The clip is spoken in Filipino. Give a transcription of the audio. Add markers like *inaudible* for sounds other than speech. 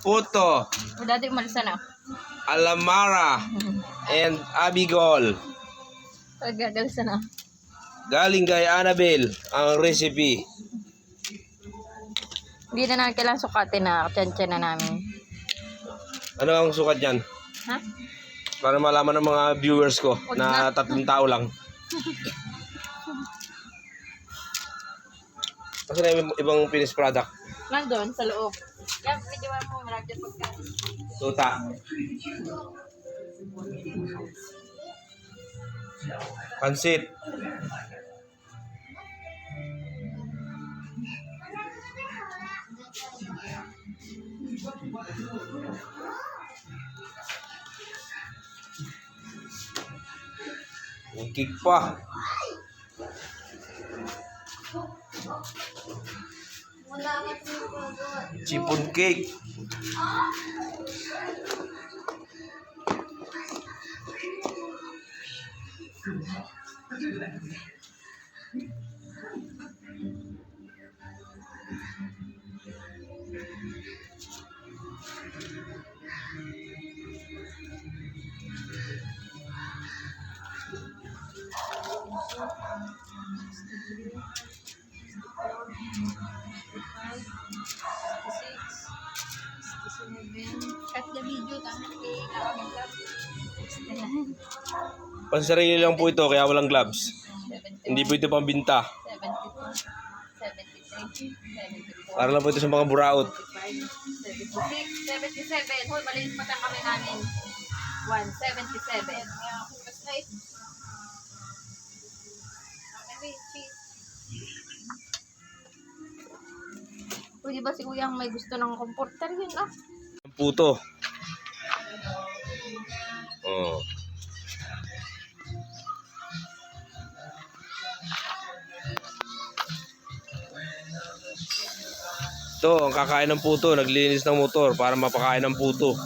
Puto, O dati umalis na. Alamara, *laughs* and Abigol. Gagalis na. Galing kay Annabel ang recipe. Hindi na namin kailangan sukatin na. Tiyan-tiyan na namin. Ano ang sukat niyan? Ha? Para malaman ng mga viewers ko Wag na na. tatlong tao lang. *laughs* Kasi na yung ibang finished product. Nandun, sa loob. Tuta. Pansit. Ungkik. Chipon cake. Cut the video. Tangan kay Nakamilag. Pansarili lang po ito kaya walang gloves. Hindi po ito pambinta. 72, 73, 74, Para lang po ito sa mga buraot. 76, 77. Hoy, malinis pa kami namin. 177. Mas Di ba si Kuya ang may gusto ng comforter yun ah? Ang puto. Oh. Ito, ang kakain ng puto, naglinis ng motor para mapakain ng puto.